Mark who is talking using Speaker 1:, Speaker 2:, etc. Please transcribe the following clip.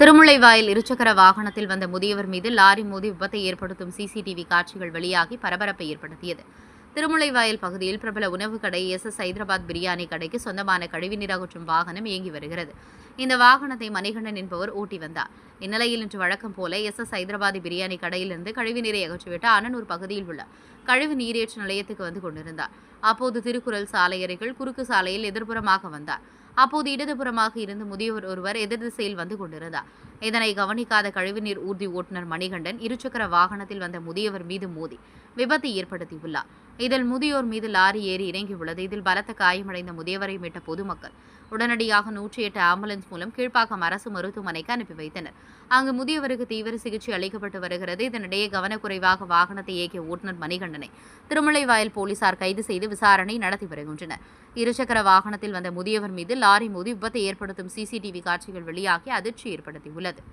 Speaker 1: திருமுல்லைவாயில் இருசக்கர வாகனத்தில் வந்த முதியவர் மீது லாரி மோதி விபத்தை ஏற்படுத்தும் சிசிடிவி காட்சிகள் வெளியாகி பரபரப்பை ஏற்படுத்தியது. திருமுல்லைவாயில் பகுதியில் பிரபல உணவு கடை எஸ் எஸ் ஹைதராபாத் பிரியாணி கடைக்கு சொந்தமான கழிவுநீர் அகற்றும் வாகனம் இயங்கி வருகிறது. இந்த வாகனத்தை மணிகண்டன் என்பவர் ஓட்டி வந்தார். இந்நிலையில் இன்று வழக்கம் போல எஸ் எஸ் ஹைதராபாத் பிரியாணி கடையிலிருந்து கழிவுநீரை அகற்றிவிட்டு அனனூர் பகுதியில் உள்ள கழிவு நீரேற்று நிலையத்துக்கு வந்து கொண்டிருந்தார். அப்போது திருக்குறள் சாலை அருகில் குறுக்கு சாலையில் எதிர்ப்புறமாக வந்தார். அப்போது இடதுபுறமாக இருந்து முதியவர் ஒருவர் எதிர் திசையில் வந்து கொண்டிருந்தார். இதனை கவனிக்காத கழிவுநீர் ஊர்தி ஓட்டுநர் மணிகண்டன் இருசக்கர வாகனத்தில் வந்த முதியவர் மீது மோதி விபத்தை ஏற்படுத்தியுள்ளார். இதில் முதியோர் மீது லாரி ஏறி இறங்கியுள்ளது. இதில் பலத்த காயமடைந்த முதியவரை மீட்ட பொதுமக்கள் உடனடியாக நூற்றி எட்டு ஆம்புலன்ஸ் மூலம் கீழ்ப்பாக்கம் அரசு மருத்துவமனைக்கு அனுப்பி வைத்தனர். அங்கு முதியவருக்கு தீவிர சிகிச்சை அளிக்கப்பட்டு வருகிறது. இதனிடையே கவனக்குறைவாக வாகனத்தை இயக்கிய ஓட்டுநர் மணிகண்டனை திருமலைவாயல் போலீசார் கைது செய்து விசாரணை நடத்தி வருகின்றனர். இருசக்கர வாகனத்தில் வந்த முதியவர் மீது லாரி மோதி விபத்தை ஏற்படுத்தும் சிசிடிவி காட்சிகள் வெளியாகி அதிர்ச்சி ஏற்படுத்தியுள்ளது.